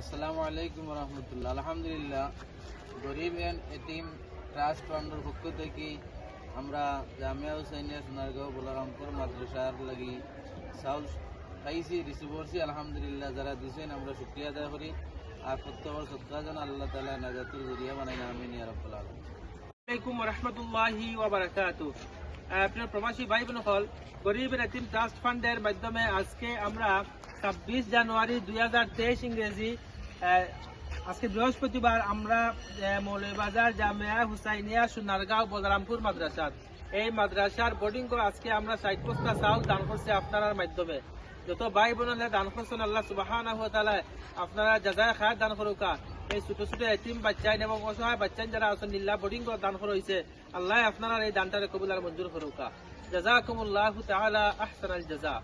আসসালামু আলাইকুম রহমতুল্লাহ। আলহামদুলিল্লাহ গরিব এটিম ট্রাস্ট ফান্ডের পক্ষ থেকে আমরা জামিয়া হুসাইনিয়া সোনারগাঁও বলরামপুর মাদ্রাসার লাগি চাউল পাইছি, রিসিভ আলহামদুলিল্লাহ, যারা দিছেন, আমরা শুক্রিয়া আদায় করি। আর প্রত্যেকের সৎকার যেন আল্লাহ তালা নাজাতুল জরিয়া বানাই আমিন ইয়া রাব্বাল আলামিন। আলাইকুম রহমতুল্লাহি ওয়াবারাকাতু আপনার প্রবাসী ভাই বোন হল গরিব এতিম ট্রাস্ট ফান্ডের মাধ্যমে আজকে আমরা ছাব্বিশ জানুয়ারি দুই হাজার তেইশ ইংরেজি আজকে বৃহস্পতিবার আমরা আহ, মৌলভীবাজার জামিয়া হুসাইনিয়া সোনারগাঁও বলরামপুর মাদ্রাসার। এই মাদ্রাসার বোর্ডিং আজকে আমরা ষাট বস্তা চাউল দান করছি আপনার মাধ্যমে। যত ভাই বোন দান করছেন আল্লাহ সুবাহ আপনারা যাজায় খায় দান করুকা। এই ছোট ছোট এতিম বাচ্চা এবং অসহায় বাচ্চা যারা আছেন নিল্লা বোর্ডিং দান করা হয়েছে আল্লাহ আপনারা এই দানটারে কবুল আর মঞ্জুর করুকা। জাজাকুমুল্লাহ তাআলা আহসানাল জাযা